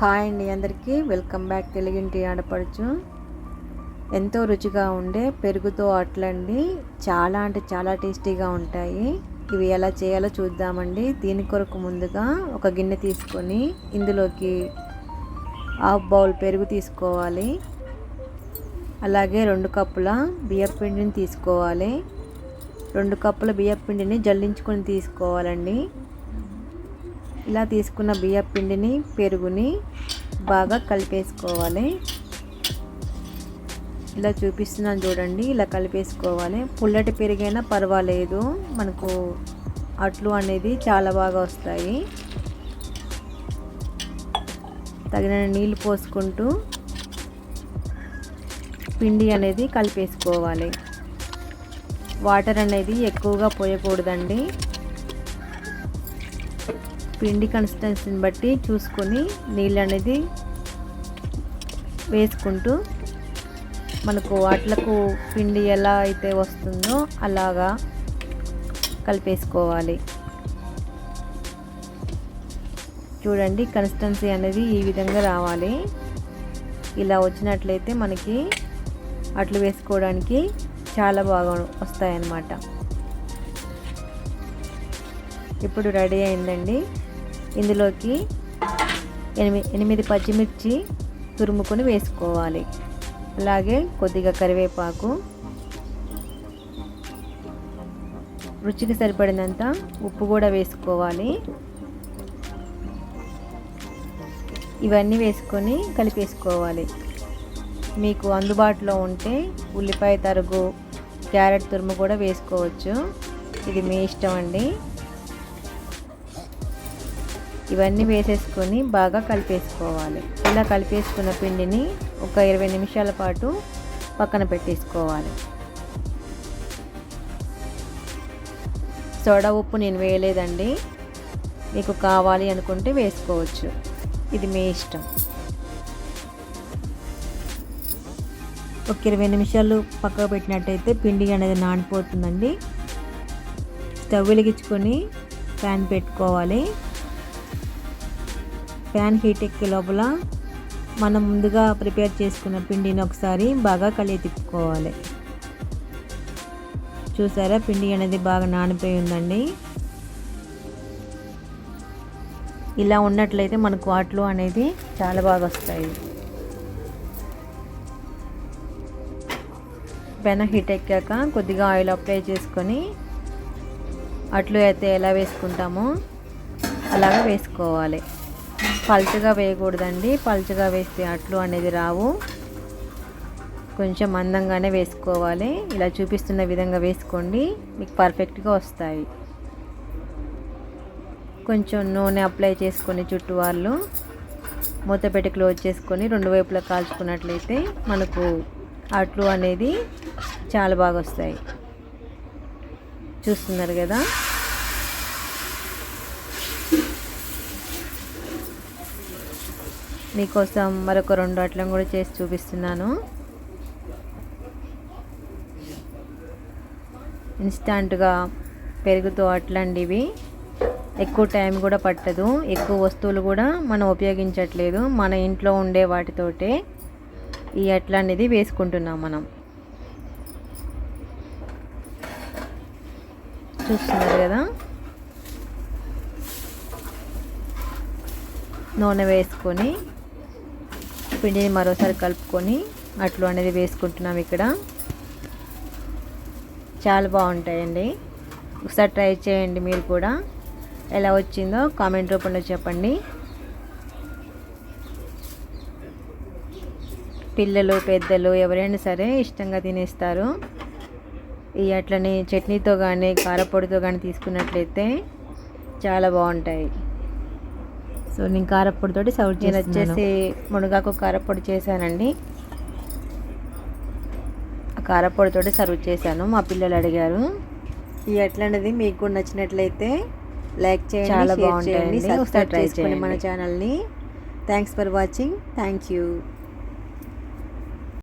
Hi అండి అందరికీ. Welcome back తెలుగింటి ఆడపడుచు. ఎంతో రుచిగా ఉండే పెరుగుతో అట్లండి చాలా అంటే చాలా టేస్టీగా ఉంటాయి. ఇవి ఎలా చేయాలో చూద్దామండి. దీని కొరకు ముందుగా ఒక గిన్నె తీసుకొని ఇందులోకి హాఫ్ బౌల్ పెరుగు తీసుకోవాలి. అలాగే రెండు కప్పుల బియ్యం పిండిని తీసుకోవాలి. రెండు కప్పుల బియ్యం పిండిని జల్లించుకొని తీసుకోవాలండి. ఇలా తీసుకున్న బియ్యం పిండిని పెరుగుని బాగా కలిపేసుకోవాలి. ఇలా చూపిస్తున్నాను చూడండి ఇలా కలిపేసుకోవాలి. పుల్లటి పెరిగైనా పర్వాలేదు మనకు అట్లు అనేది చాలా బాగా వస్తాయి. తగిన నీళ్ళు పోసుకుంటూ పిండి అనేది కలిపేసుకోవాలి. వాటర్ అనేది ఎక్కువగా పోయకూడదండి. పిండి కన్సిస్టెన్సీని బట్టి చూసుకొని నీళ్ళు అనేది వేసుకుంటూ మనకు అట్లకు పిండి ఎలా అయితే వస్తుందో అలాగా కలిపేసుకోవాలి. చూడండి కన్సిస్టెన్సీ అనేది ఈ విధంగా రావాలి. ఇలా వచ్చినట్లయితే మనకి అట్లు వేసుకోవడానికి చాలా బాగా వస్తాయన్నమాట. ఇప్పుడు రెడీ అయిందండి. ఇందులోకి ఎనిమిది ఎనిమిది పచ్చిమిర్చి తురుముకొని వేసుకోవాలి. అలాగే కొద్దిగా కరివేపాకు రుచికి సరిపడినంత ఉప్పు కూడా వేసుకోవాలి. ఇవన్నీ వేసుకొని కలిపేసుకోవాలి. మీకు అందుబాటులో ఉంటే ఉల్లిపాయ తరుగు క్యారెట్ తురుము కూడా వేసుకోవచ్చు. ఇది మీ ఇష్టం అండి. ఇవన్నీ వేసేసుకొని బాగా కలిపేసుకోవాలి. ఇలా కలిపేసుకున్న పిండిని ఒక ఇరవై నిమిషాల పాటు పక్కన పెట్టేసుకోవాలి. సోడా ఉప్పు నేను వేయలేదండి. మీకు కావాలి అనుకుంటే వేసుకోవచ్చు. ఇది మీ ఇష్టం. ఒక ఇరవై నిమిషాలు పక్కకు పెట్టినట్టయితే పిండి అనేది నానిపోతుందండి. స్టవ్ వెలిగించుకొని ప్యాన్ పెట్టుకోవాలి. ప్యాన్ హీట్ ఎక్కే లోపల మనం ముందుగా ప్రిపేర్ చేసుకున్న పిండిని ఒకసారి బాగా కలిగి తిప్పుకోవాలి. చూసారా? పిండి అనేది బాగా నానిపోయి ఉందండి. ఇలా ఉన్నట్లయితే మనకు వాటిలో అనేది చాలా బాగా వస్తాయి. పెన హీట్ ఎక్కాక కొద్దిగా ఆయిల్ అప్లై చేసుకొని అట్లు అయితే ఎలా వేసుకుంటామో అలాగే వేసుకోవాలి. పలుచగా వేయకూడదండి. పలుచగా వేస్తే అట్లు అనేది రావు. కొంచెం మందంగానే వేసుకోవాలి. ఇలా చూపిస్తున్న విధంగా వేసుకోండి. మీకు పర్ఫెక్ట్గా వస్తాయి. కొంచెం నూనె అప్లై చేసుకొని చుట్టూ వాళ్ళు మూత పెట్టి క్లోజ్ చేసుకొని రెండు వైపులా కాల్చుకున్నట్లయితే మనకు అట్లు అనేది చాలా బాగా వస్తాయి. చూస్తున్నారు కదా? మీకోసం మరొక రెండు అట్లను కూడా చేసి చూపిస్తున్నాను. ఇన్స్టాంట్గా పెరుగుతూ అట్లండి ఇవి. ఎక్కువ టైం కూడా పట్టదు. ఎక్కువ వస్తువులు కూడా మనం ఉపయోగించట్లేదు. మన ఇంట్లో ఉండే వాటితోటే ఈ అట్లాంటిది అనేది వేసుకుంటున్నాం మనం. చూస్తున్నారు కదా? నూనె వేసుకొని పిండిని మరోసారి కలుపుకొని అట్లు అనేది వేసుకుంటున్నాం ఇక్కడ. చాలా బాగుంటాయండి. ఒకసారి ట్రై చేయండి మీరు కూడా. ఎలా వచ్చిందో కామెంట్ రూపంలో చెప్పండి. పిల్లలు పెద్దలు ఎవరైనా సరే ఇష్టంగా తినేస్తారు. ఈ అట్లని చట్నీతో కానీ కారపొడితో కానీ తీసుకున్నట్లయితే చాలా బాగుంటాయి. సో నేను కారపొడితోటి సర్వ్ నేను వచ్చేసి మునగాకు కారపొడి చేశానండి. ఆ కారపొడితోటి సర్వ్ చేశాను మా పిల్లలు అడిగారు. ఈ ఎట్లనేది మీకు కూడా నచ్చినట్లయితే లైక్ చేయండి చాలా బాగుంటాయండి. ఒకసారి ట్రై చేయండి మన ఛానల్ని. Thanks for watching. Thank you.